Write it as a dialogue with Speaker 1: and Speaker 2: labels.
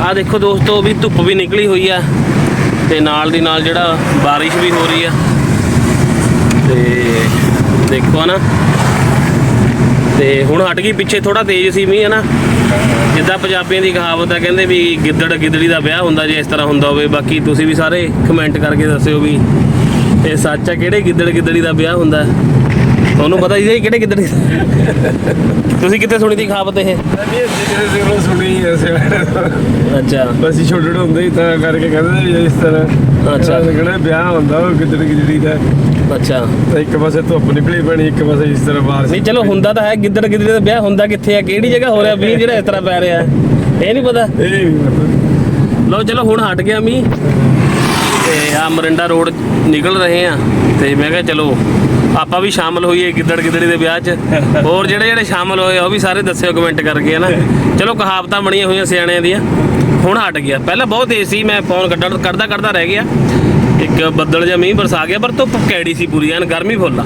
Speaker 1: ਆ ਦੇਖੋ ਦੋਸਤੋ ਵੀ ਧੁੱਪ ਵੀ ਨਿਕਲੀ ਹੋਈ ਆ ਤੇ ਨਾਲ ਦੀ ਨਾਲ ਜਿਹੜਾ ਬਾਰਿਸ਼ ਵੀ ਹੋ ਰਹੀ ਆ। ਤੇ ਦੇਖੋ ਨਾ ਤੇ ਹੁਣ ਹਟ ਗਈ ਪਿੱਛੇ ਥੋੜਾ ਤੇਜ਼ ਸੀ ਮੀਂਹ ਹੈ ਨਾ ਜਿੱਦਾਂ ਪੰਜਾਬੀਆਂ ਦੀ ਕਹਾਵਤ ਹੈ ਕਹਿੰਦੇ ਵੀ ਗਿੱਦੜ ਗਿੱਦੜੀ ਦਾ ਵਿਆਹ ਹੁੰਦਾ ਜੇ ਇਸ ਤਰ੍ਹਾਂ ਹੁੰਦਾ ਹੋਵੇ। ਬਾਕੀ ਤੁਸੀਂ ਵੀ ਸਾਰੇ ਕਮੈਂਟ ਕਰਕੇ ਦੱਸਿਓ ਵੀ ਇਹ ਸੱਚ ਆ, ਕਿਹੜੇ ਗਿੱਦੜ ਗਿੱਦੜੀ ਦਾ ਵਿਆਹ ਹੁੰਦਾ? ਤੁਹਾਨੂੰ ਪਤਾ ਹੀ ਹੈ ਕਿਹੜੇ ਗਿੱਦੜੀ ਤੁਸੀਂ ਕਿੱਥੇ ਸੁਣੀ ਦੀ ਕਹਾਵਤ ਇਹ?
Speaker 2: ਨਹੀਂ ਸੁਣੀ
Speaker 1: ਅੱਛਾ
Speaker 2: ਬਸ ਹੀ। ਛੋਟੇ ਹੁੰਦੇ ਹੀ ਤਾਂ ਕਰਕੇ ਕਹਿੰਦੇ ਵੀ ਇਸ ਤਰ੍ਹਾਂ
Speaker 1: ਅੱਛਾ।
Speaker 2: ਇਹਨਾਂ ਦਾ ਕਿਹੜਾ ਵਿਆਹ ਹੁੰਦਾ ਉਹ ਗਿੱਦੜ ਗਿੱਦੜੀ ਦਾ
Speaker 1: ਅੱਛਾ।
Speaker 2: ਤਾਂ ਇੱਕ ਪਾਸੇ ਧੁੱਪ ਨਿਕਲੀ ਪੈਣੀ ਇੱਕ ਪਾਸੇ ਇਸ ਤਰ੍ਹਾਂ ਬਾਰਿਸ਼
Speaker 1: ਨਹੀਂ ਚਲੋ ਹੁੰਦਾ ਤਾਂ ਹੈ ਗਿੱਦੜ ਗਿੱਦੜੀ ਦਾ ਵਿਆਹ ਹੁੰਦਾ ਕਿੱਥੇ ਆ ਕਿਹੜੀ ਜਗ੍ਹਾ ਹੋ ਰਿਹਾ ਜਿਹੜਾ ਇਸ ਤਰ੍ਹਾਂ ਪੈ ਰਿਹਾ। ਇਹ ਨਹੀਂ ਪਤਾ।
Speaker 2: ਇਹ
Speaker 1: ਲਓ ਚਲੋ ਹੁਣ ਹਟ ਗਿਆ ਮੀਂਹ। ਤੇ ਆ ਮਰਿੰਡਾ ਰੋਡ ਨਿਕਲ ਰਹੇ ਆ ਤੇ ਮੈਂ ਕਿਹਾ ਚਲੋ, ਆਪਾਂ ਵੀ ਸ਼ਾਮਲ ਹੋਈਏ ਗਿੱਦੜ ਗਿੱਦੜੀ ਦੇ ਵਿਆਹ 'ਚ। ਹੋਰ ਜਿਹੜੇ ਜਿਹੜੇ ਸ਼ਾਮਲ ਹੋਏ ਆ, ਉਹ ਵੀ ਸਾਰੇ ਦੱਸਿਓ ਕਮੈਂਟ ਕਰਕੇ, ਹਨਾ? ਚਲੋ, ਕਹਾਵਤਾਂ ਬਣੀਆਂ ਹੋਈਆਂ ਸਿਆਣਿਆਂ ਦੀਆਂ। ਹੁਣ ਹਟ ਗਿਆ। ਪਹਿਲਾਂ ਬਹੁਤ ਤੇਜ਼ ਸੀ ਮੈਂ ਫੋਨ ਕੱਢਣ ਕੱਢਦਾ ਕੱਢਦਾ ਰਹਿ ਗਿਆ। ਇੱਕ ਬੱਦਲ ਜਿਹਾ ਮੀਂਹ ਬਰਸਾ ਗਿਆ, ਪਰ ਧੁੱਪ ਕੈੜੀ ਸੀ ਪੂਰੀ, ਐਨ ਗਰਮੀ ਫੁੱਲ ਆ।